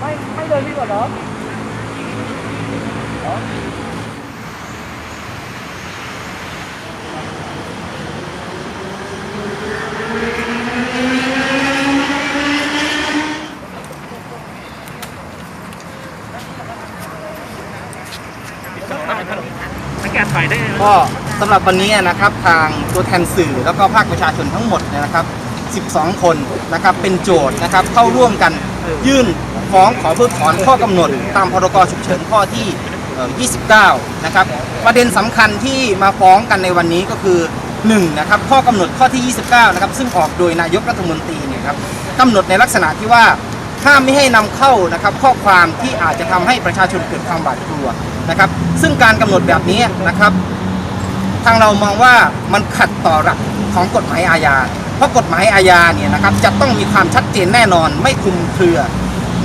ไม่ไม่เดินดีกว่าเหรอสังเกตถอยได้ก็ สำหรับวันนี้นะครับทางตัวแทนสื่อแล้วก็ภาคประชาชนทั้งหมดนะครับ 12 คนนะครับเป็นโจทย์นะครับเข้าร่วมกันยื่นฟ้องขอเพิกถอนข้อกำหนด ตามพรกฉุกเฉินข้อที่ 29 นะครับ ประเด็นสำคัญที่มาฟ้องกันในวันนี้ก็คือ 1 นะครับ ข้อกำหนดข้อที่ 29 นะครับ ซึ่งออกโดยนายกรัฐมนตรีเนี่ยครับกำหนดในลักษณะที่ว่าห้ามไม่ให้นำเข้านะครับข้อความที่อาจจะทำให้ประชาชนเกิดความบาดกลัวนะครับ ซึ่งการกำหนดแบบนี้นะครับ ทางเรามองว่ามันขัดต่อหลักของกฎหมายอาญา เพราะกฎหมายอาญาเนี่ยนะครับจะต้องมีความชัดเจนแน่นอนไม่คลุมเครือ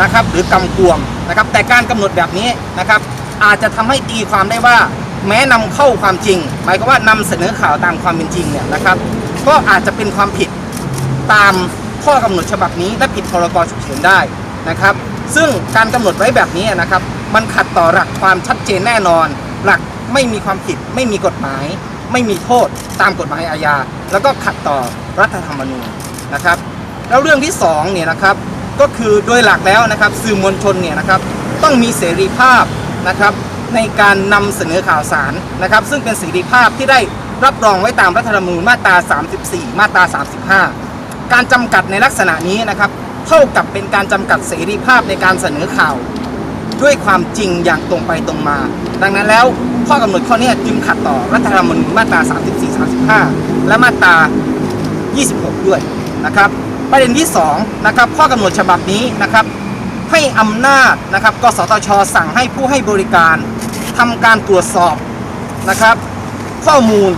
นะครับหรือกำกวมนะครับแต่การกำหนดแบบนี้นะครับอาจจะทำให้ตีความได้ว่าแม้นำเข้าความจริง หมายความว่านำเสนอข่าวตามความเป็นจริงเนี่ยนะครับก็อาจจะเป็นความผิดตามข้อกำหนดฉบับนี้และผิดพรกฉุกเฉินได้นะครับ ซึ่งการกำหนดไว้แบบนี้นะครับ มันขัดต่อหลักความชัดเจนแน่นอน หลัก ไม่มีความผิด ไม่มีกฎหมาย ไม่มีโทษตามกฎหมายอาญาแล้วก็ขัดต่อรัฐธรรมนูญนะครับ แล้วเรื่องที่สองเนี่ยนะครับก็คือโดยหลักแล้วนะครับสื่อมวลชนเนี่ยนะครับต้องมีเสรีภาพนะครับในการนำเสนอข่าวสารนะครับ ซึ่งเป็นเสรีภาพที่ได้รับรองไว้ตามรัฐธรรมนูญมาตรา 34 มาตรา 35 การจำกัดในลักษณะนี้นะครับ เท่ากับเป็นการจำกัดเสรีภาพในการเสนอข่าว ด้วยความจริงอย่างตรงไปตรงมา ดังนั้นแล้วข้อกำหนดข้อนี้จึงขัดต่อรัฐธรรมนูญมาตรา 34 35 และมาตรา 26 ด้วยนะครับ ประเด็นที่2นะครับข้อกำหนดฉบับนี้นะครับให้อำนาจนะครับกสทช สั่งให้ผู้ให้บริการทำการตรวจสอบนะครับ ข้อมูล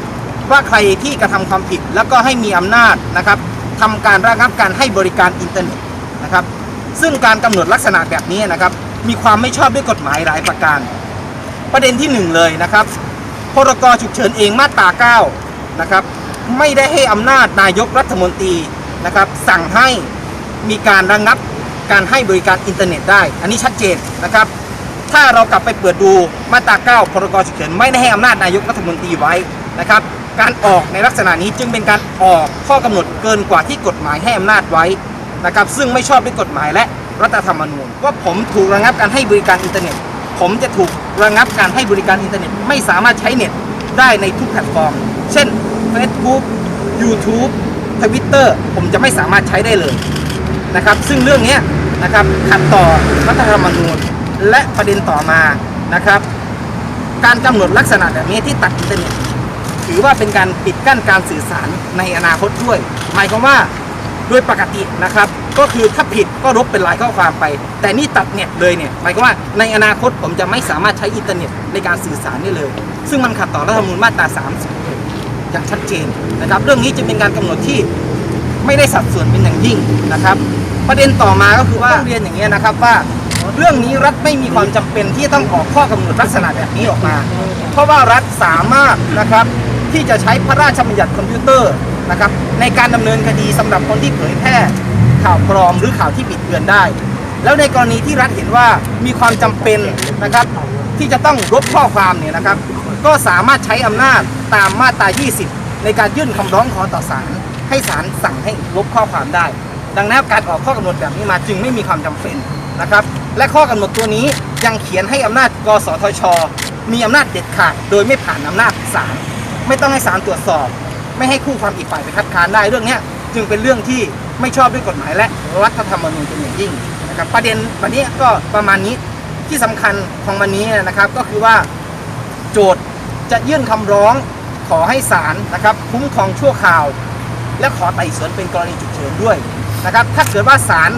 ว่าใครที่กระทำความผิด แล้วก็ให้มีอำนาจนะครับทำการระงับการให้บริการอินเทอร์เน็ตนะครับ ซึ่งการกำหนดลักษณะแบบนี้นะครับ มีความไม่ชอบด้วยกฎหมายหลายประการ ประเด็นที่หนึ่งเลยนะครับพรกฉุกเฉินเองมาตรา9นะครับไม่ได้ให้อำนาจนายกรัฐมนตรีนะครับสั่งให้มีการระงับการให้บริการอินเทอร์เน็ตได้ อันนี้ชัดเจนนะครับ ถ้าเรากลับไปเปิดดูมาตรา9พรกฉุกเฉินไม่ได้ให้อำนาจนายกรัฐมนตรีไว้นะครับ การออกในลักษณะนี้จึงเป็นการออกข้อกำหนดเกินกว่าที่กฎหมายให้อำนาจไว้นะครับ ซึ่งไม่ชอบด้วยกฎหมายและ รัฐธรรมนูญว่าผมถูกระงับการให้บริการอินเทอร์เน็ต ผมจะถูกระงับการให้บริการอินเทอร์เน็ต ไม่สามารถใช้เน็ตได้ในทุกแพลตฟอร์ม เช่น Facebook YouTube Twitter ผมจะไม่สามารถใช้ได้เลยนะครับ ซึ่งเรื่องนี้นะครับขัดต่อรัฐธรรมนูญและประเด็นต่อมานะครับ การกำหนดลักษณะแบบนี้ที่ตัดอินเทอร์เน็ตถือว่าเป็นการปิดกั้นการสื่อสารในอนาคตด้วย หมายความว่า โดยปกตินะครับก็คือถ้าผิดก็ลบเป็นลายข้อความไป แต่นี่ตัดเน็ตเลยเนี่ยหมายความว่าในอนาคตผมจะไม่สามารถใช้อินเทอร์เน็ตในการสื่อสารได้เลย ซึ่งมันขัดต่อรัฐธรรมนูญมาตรา30อย่างชัดเจนนะครับ เรื่องนี้จะเป็นการกำหนดที่ไม่ได้สัดส่วนเป็นอย่างยิ่งนะครับ ประเด็นต่อมาก็คือว่าเรียนอย่างนี้ยนะครับว่าเรื่องนี้รัฐไม่มีความจำเป็นที่ต้องออกข้อกำหนดลักษณะแบบนี้ออกมา เพราะว่ารัฐสามารถนะครับที่จะใช้พระราชบัญญัติคอมพิวเตอร์ นะครับในการดำเนินคดีสำหรับคนที่เผยแพร่ข่าวปลอมหรือข่าวที่บิดเบือนได้ แล้วในกรณีที่รัฐเห็นว่ามีความจำเป็นนะครับที่จะต้องลบข้อความเนี่ยนะครับ ก็สามารถใช้อำนาจตามมาตรา 20 ในการยื่นคำร้องขอต่อศาลให้ศาลสั่งให้ลบข้อความได้ ดังนั้นการออกข้อกำหนดแบบนี้มาจึงไม่มีความจำเป็นนะครับ และข้อกำหนดตัวนี้ยังเขียนให้อำนาจกสทช มีอำนาจเด็ดขาดโดยไม่ผ่านอำนาจศาลไม่ต้องให้ศาลตรวจสอบ ไม่ให้คู่ความอีกฝ่ายไปคัดค้านได้เรื่องนี้จึงเป็นเรื่องที่ไม่ชอบด้วยกฎหมายและรัฐธรรมนูญเป็นอย่างยิ่งนะครับประเด็นวันนี้ก็ประมาณนี้ที่สำคัญของวันนี้นะครับก็คือว่าโจทย์จะยื่นคำร้องขอให้ศาลนะครับคุ้มครองชั่วคราว และขอไต่สวนเป็นกรณีฉุกเฉินด้วยนะครับถ้าเกิดว่าศาล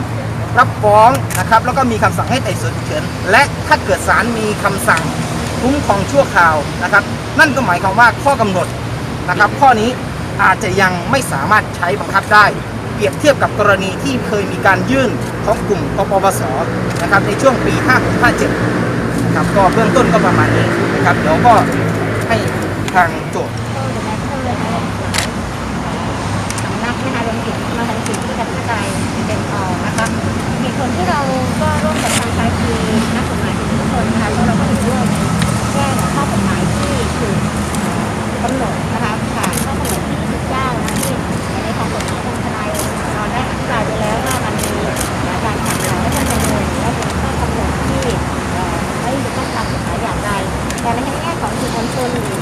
รับฟ้องนะครับแล้วก็มีคำสั่งให้ไต่สวนฉุกเฉินและถ้าเกิดศาลมีคำสั่งคุ้มครองชั่วคราวนะครับ นั่นก็หมายความว่าข้อกำหนดนะครับข้อนี้ อาจจะยังไม่สามารถใช้บังคับได้ เปรียบเทียบกับกรณีที่เคยมีการยื่นของกลุ่มกปปสนะครับในช่วงปี5657นะครับก็เบื้องต้นก็ประมาณนี้นะครับเดี๋ยวก็ให้ทางโจทย์นักนะคะสิทธิอธิปไตยเป็น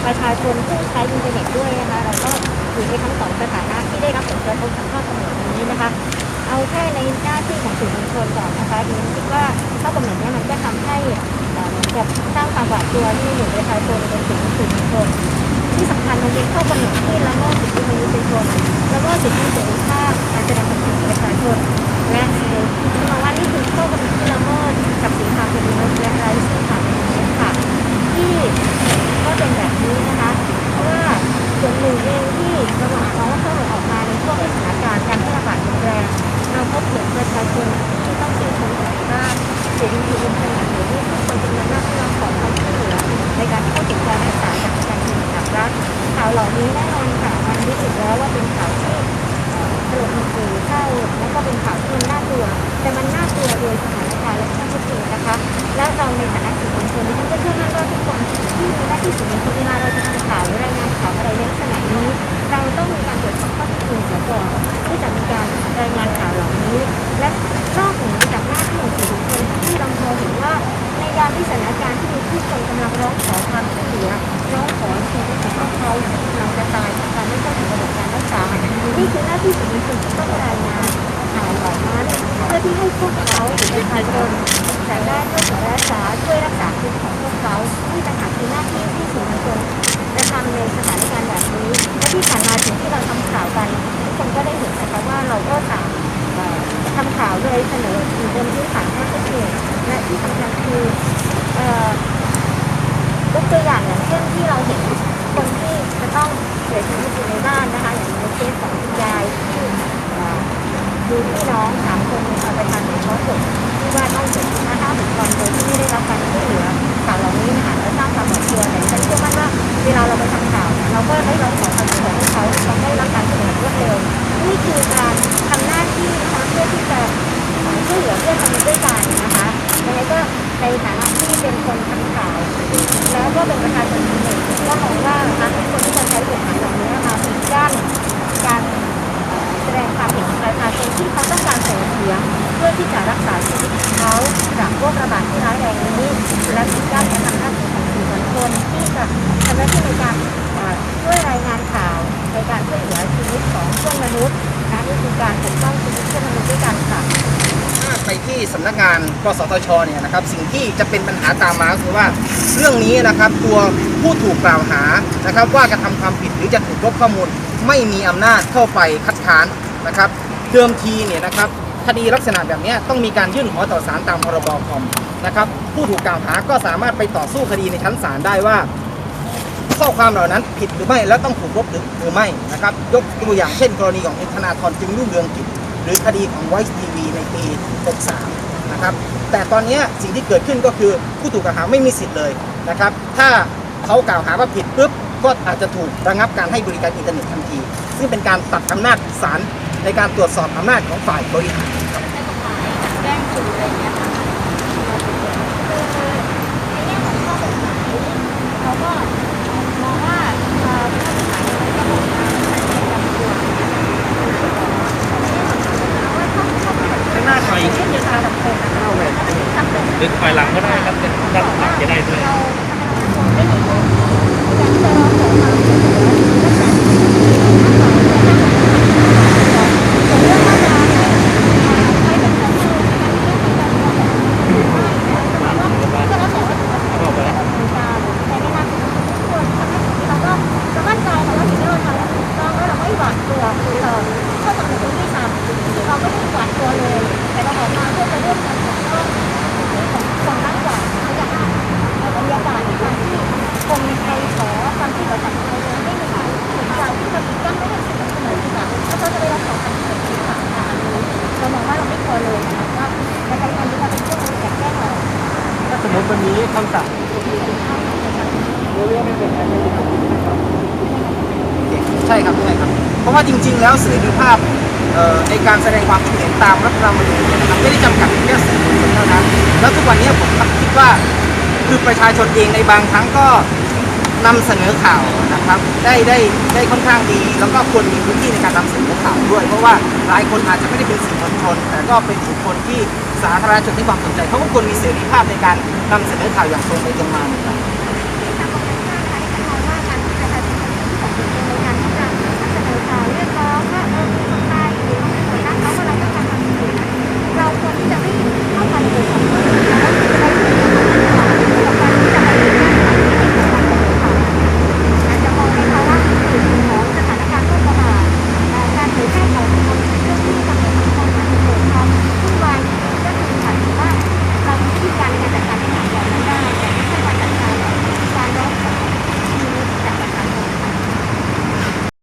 ประชาชนผู้ใช้อินเทอร์เน็ตด้วยนะคะเราก็อยู่ในทั้งสองสถานะที่ได้รับผลกระทบจากข้อกำหนดนี้นะคะ เอาแค่ในหน้าที่ของสื่อมวลชนก่อนนะคะดิฉันคิดว่าข้อกำหนดนี้มันก็ทำให้เอ่อเหมือนกับสร้างความหวาดกลัวที่หมู่ประชาชนเป็นสื่อมวลชนที่สำคัญมันเป็นข้อกำหนดที่ละเมิดสิทธิมนุษยชนานเสียชีวิตบนถนนหรือที่ทุกคนจำนวนมากที่เราขอความช่วยเหลือในการเข้าถึงการรักษาจากการดูจากรัฐข่าวเหล่านี้แน่นอนค่ะมันรู้สึกแล้วว่าเป็นข่าวที่เอ่อสลดหดหู่เศร้าแล้วก็เป็นข่าวที่มันน่ากลัว แต่มันน่ากลัวโดยสถานการณ์และข้อเท็จจริงนะคะ และเราในฐานะสื่อมวลชนดิฉันก็เชื่อมั่นว่าทุกคนที่มีหน้าที่สื่อมวลชนเวลาเราจะทำ ร้องขอความช่วยเหลือร้องขอชีวิตของพวกเขาที่กำลังจะตายจากการไม่เข้าถึงระบบการรักษานี่คือหน้าที่สื่อมวลชนที่ต้องรายงานข่าวเหล่านั้นเพื่อที่ให้พวกเขาหรือประชาชนแต่ได้ช่วยเหลือรักษาช่วยรักษาชีวิตของพวกเขาที่ต่างหากคือหน้าที่ที่สื่อมวลชนจะทำในสถานการณ์แบบนี้และที่ผ่านมาถึงที่เราทำข่าวกันทุกคนก็ได้เห็นนะคะว่าเราก็สามเอ่อทำข่าวโดยเสนออยู่บนพื้นฐานข้อเท็จจริงและที่สำคัญคือเอ่อยกตัวอย่างอย่างเช่นที่เราเห็นคนที่จะต้องเสียชีวิตอยู่ในบ้านนะคะอย่างในเคสของคุณยายที่ดูพี่น้องสามคนเอาไปทานของเขาศพที่ว่าต้องเสียชีวิตห้าถึงตอนโดยที่ไม่ได้รับการช่วยเหลือข่าวเหล่านี้นะคะและสร้างความหวาดกลัวแต่ฉันเชื่อมั่นว่าเวลาเราไปทำข่าวเราก็ได้ร้องขอความช่วยเหลือให้เขาเขาได้ โรคระบาดที่ร้ายแรงนี้และปิดกั้นการทำหน้าที่ของสื่อมวลชนที่จะทำหน้าที่ในการช่วยรายงานข่าวในการช่วยเหลือชีวิตของเพื่อนมนุษย์นะนี่คือการปกป้องชีวิตเพื่อนมนุษย์ด้วยกันค่ะถ้าไปที่สำนักงานกสทชเนี่ยนะครับสิ่งที่จะเป็นปัญหาตามมาคือว่าเรื่องนี้นะครับตัวผู้ถูกกล่าวหานะครับว่ากระทำความผิดหรือจะถูกลบข้อมูล ไม่มีอำนาจเข้าไปคัดค้านนะครับเดิมทีเนี่ยนะครับ คดีลักษณะแบบนี้ต้องมีการยื่นขอต่อศาลตามพรบคอมนะครับผู้ถูกกล่าวหาก็สามารถไปต่อสู้คดีในชั้นศาลได้ว่า ข้อความเหล่านั้นผิดหรือไม่และต้องถูกลบหรือไม่นะครับยกตัวอย่างเช่น กรณีของธนาธรจึงรุ่งเรืองกิจหรือคดีของ Voice TV ในปี63นะครับแต่ตอนนี้สิ่งที่เกิดขึ้นก็คือผู้ถูกกล่าวหาไม่มีสิทธิ์เลยนะครับถ้าเขากล่าวหาว่าผิดปุ๊บก็อาจจะถูกระงับการให้บริการอินเทอร์เน็ตทันที ซึ่งเป็นการตัดอำนาจศาลในการตรวจสอบอำนาจของฝ่ายบริหาร ครั ใช่ครับใช่ครับ เพราะว่าจริง ๆ แล้วเสรีภาพเอ่อในการแสดงความคิดเห็นตามรัฐธรรมนูญนะครับไม่ได้จำกัดแค่สื่อมวลชนเท่านั้น แล้วทุกวันนี้ผมคิดว่าคือประชาชนเองในบางครั้งก็นำเสนอข่าวนะครับ ได้ได้ได้ค่อนข้างดี แล้วก็ควรมีพื้นที่ในการนำเสนอข่าวด้วย เพราะว่าหลายคนอาจจะไม่ได้เป็นสื่อมวลชน แต่ก็เป็นบุคคลที่สาธารณชนให้ความสนใจเขาก็ควรมีเสรีภาพในการนำเสนอข่าวอย่างตรงไปตรงมาเหมือนกัน